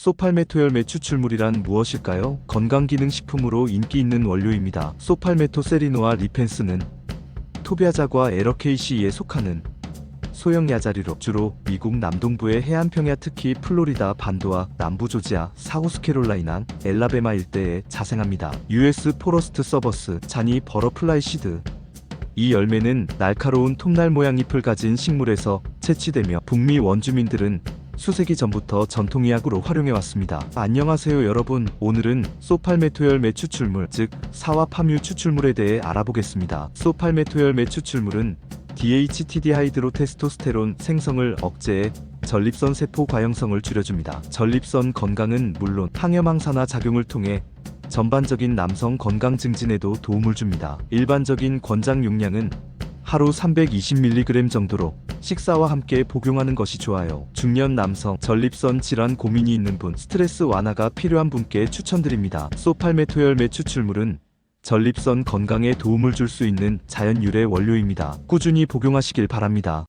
소팔메토열매 추출물이란 무엇일까요? 건강기능식품으로 인기 있는 원료입니다. 소팔메토세리노와 리펜스는 토비아자과 에러케이시에 속하는 소형 야자리로 주로 미국 남동부의 해안평야 특히 플로리다 반도와 남부 조지아, 사우스캐롤라이나, 엘라베마 일대에 자생합니다. US 포러스트 서버스, 잔이 버러플라이 시드. 이 열매는 날카로운 톱날 모양 잎을 가진 식물에서 채취되며 북미 원주민들은 수세기 전부터 전통의학으로 활용해왔습니다. 안녕하세요 여러분. 오늘은 소팔메토열매 추출물, 즉 사와파뮤 추출물에 대해 알아보겠습니다. 소팔메토열매 추출물은 DHT 디하이드로 테스토스테론 생성을 억제해 전립선 세포 과형성을 줄여줍니다. 전립선 건강은 물론 항염항산화 작용을 통해 전반적인 남성 건강 증진에도 도움을 줍니다. 일반적인 권장 용량은 하루 320mg 정도로 식사와 함께 복용하는 것이 좋아요. 중년 남성, 전립선 질환 고민이 있는 분, 스트레스 완화가 필요한 분께 추천드립니다. 소팔메토열매 추출물은 전립선 건강에 도움을 줄 수 있는 자연 유래 원료입니다. 꾸준히 복용하시길 바랍니다.